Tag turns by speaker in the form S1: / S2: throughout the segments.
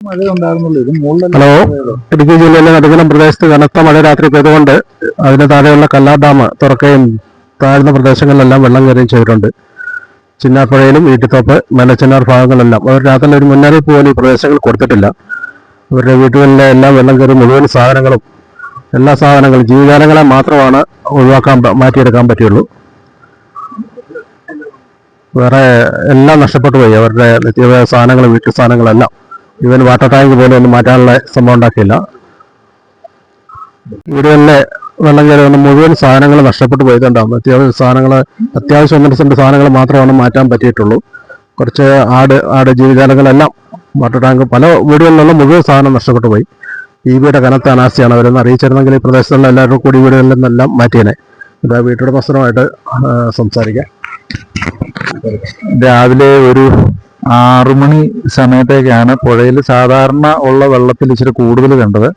S1: Hello? Idukki ജില്ലയിലെ നടുകുളം പ്രദേശത്ത് കനത്ത മഴ രാത്രി പെയ്തുകൊണ്ട് അതിന് താഴെയുള്ള കല്ലാർ ഡാം തുറക്കുകയും താഴ്ന്ന പ്രദേശങ്ങളിലെല്ലാം വെള്ളം കയറുകയും ചെയ്തിട്ടുണ്ട്. ചിന്നാർപ്പുഴയിലും ഈട്ടിത്തോപ്പ് മലച്ചിന്നാർ ഭാഗങ്ങളെല്ലാം അവർ രാത്രി ഒരു മുന്നറിയിപ്പ് പോലും ഈ പ്രദേശങ്ങൾ കൊടുത്തിട്ടില്ല. അവരുടെ വീടുകളിലെ എല്ലാം വെള്ളം കയറി മുഴുവൻ സാധനങ്ങളും എല്ലാ സാധനങ്ങളും ജീവജാലങ്ങളെ മാത്രമാണ് ഒഴിവാക്കാൻ മാറ്റിയെടുക്കാൻ പറ്റുള്ളൂ വേറെ എല്ലാം നഷ്ടപ്പെട്ടു പോയി. അവരുടെ നിത്യോപയോഗ സാധനങ്ങൾ വീട്ടു സാധനങ്ങളെല്ലാം ഇവൻ വാട്ടർ ടാങ്ക് പോലെ ഒന്നും മാറ്റാനുള്ള സംഭവം ഉണ്ടാക്കിയില്ല. വീടുകളിലെ വെള്ളം കയറി വന്ന് മുഴുവൻ സാധനങ്ങൾ നഷ്ടപ്പെട്ടു പോയിട്ടുണ്ടാവും അത്യാവശ്യം സാധനങ്ങൾ അത്യാവശ്യം ഒന്നര സെന്റ് സാധനങ്ങൾ മാത്രമാണ് മാറ്റാൻ പറ്റിയിട്ടുള്ളൂ. കുറച്ച് ആട് ആട് ജീവജാലങ്ങളെല്ലാം വാട്ടർ ടാങ്ക് പല വീടുകളിലുള്ള മുഴുവൻ സാധനം നഷ്ടപ്പെട്ടു പോയി. ഈ വീട് കനത്ത അനാസ്ഥയാണ്. അവരെന്ന് അറിയിച്ചിരുന്നെങ്കിൽ ഈ പ്രദേശത്തുള്ള എല്ലാവരും കൂടി വീടുകളിൽ നിന്നെല്ലാം മാറ്റിയേനെ. ഇത് വീട്ടുടമസ്ഥനുമായിട്ട് സംസാരിക്കാം.
S2: രാവിലെ ഒരു ആറുമണി സമയത്തേക്കാണ് പുഴയിൽ സാധാരണ ഉള്ള വെള്ളത്തിൽ ഇച്ചിരി കൂടുതൽ കണ്ടത്.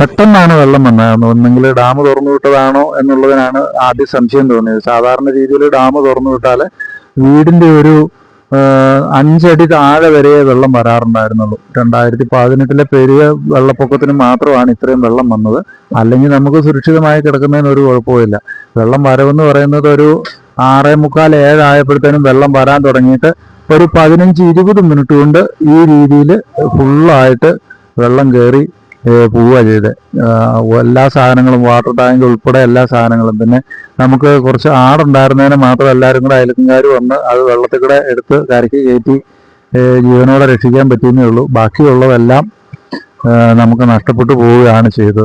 S2: പെട്ടെന്നാണ് വെള്ളം വന്നത്. ഒന്നെങ്കിൽ ഡാം തുറന്നു വിട്ടതാണോ എന്നുള്ളതിനാണ് ആദ്യം സംശയം തോന്നിയത്. സാധാരണ രീതിയിൽ ഡാം തുറന്നു വിട്ടാൽ വീടിന്റെ ഒരു അഞ്ചടി താഴെ വരെ വെള്ളം വരാറുണ്ടായിരുന്നുള്ളൂ. രണ്ടായിരത്തി പതിനെട്ടിലെ പെരിയ വെള്ളപ്പൊക്കത്തിന് മാത്രമാണ് ഇത്രയും വെള്ളം വന്നത്. അല്ലെങ്കിൽ നമുക്ക് സുരക്ഷിതമായി കിടക്കുന്നതിന് ഒരു കുഴപ്പമില്ല വെള്ളം വരവെന്ന് പറയുന്നത് ഒരു ആറേ മുക്കാൽ ഏഴായപ്പോഴത്തേനും വെള്ളം വരാൻ തുടങ്ങിയിട്ട് ഒരു പതിനഞ്ച് ഇരുപത് മിനിറ്റ് കൊണ്ട് ഈ രീതിയിൽ ഫുള്ളായിട്ട് വെള്ളം കയറി പോവുക ചെയ്ത്. എല്ലാ സാധനങ്ങളും വാട്ടർ ടാങ്ക് ഉൾപ്പെടെ എല്ലാ സാധനങ്ങളും. പിന്നെ നമുക്ക് കുറച്ച് ആടുണ്ടായിരുന്നതിന് മാത്രം എല്ലാവരും കൂടെ അയൽക്കാർ വന്ന് അത് വെള്ളത്തിൽ കൂടെ എടുത്ത് കരയ്ക്ക് കയറ്റി ജീവനോടെ രക്ഷിക്കാൻ പറ്റിയെന്നേ ഉള്ളൂ. ബാക്കിയുള്ളതെല്ലാം നമുക്ക് നഷ്ടപ്പെട്ടു പോവുകയാണ് ചെയ്തത്.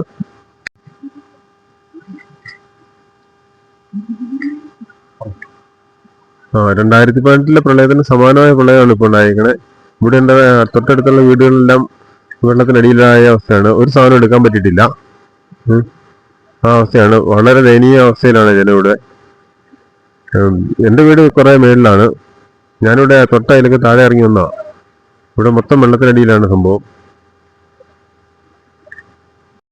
S1: ആ രണ്ടായിരത്തി പതിനെട്ടിലെ പ്രളയത്തിന് സമാനമായ പ്രളയമാണ് ഇപ്പോൾ ഉണ്ടായിരിക്കണേ. ഇവിടെ എന്റെ തൊട്ടടുത്തുള്ള വീടുകളെല്ലാം വെള്ളത്തിനടിയിലായ അവസ്ഥയാണ്. ഒരു സാധനം എടുക്കാൻ പറ്റിയിട്ടില്ല. ആ അവസ്ഥയാണ്. വളരെ ദയനീയ അവസ്ഥയിലാണ് ജനം ഇവിടെ. ഉം, എന്റെ വീട് കുറേ മേളിലാണ്. ഞാനിവിടെ തൊട്ടതിലൊക്കെ താഴെ ഇറങ്ങി വന്നാ ഇവിടെ മൊത്തം വെള്ളത്തിനടിയിലാണ് സംഭവം.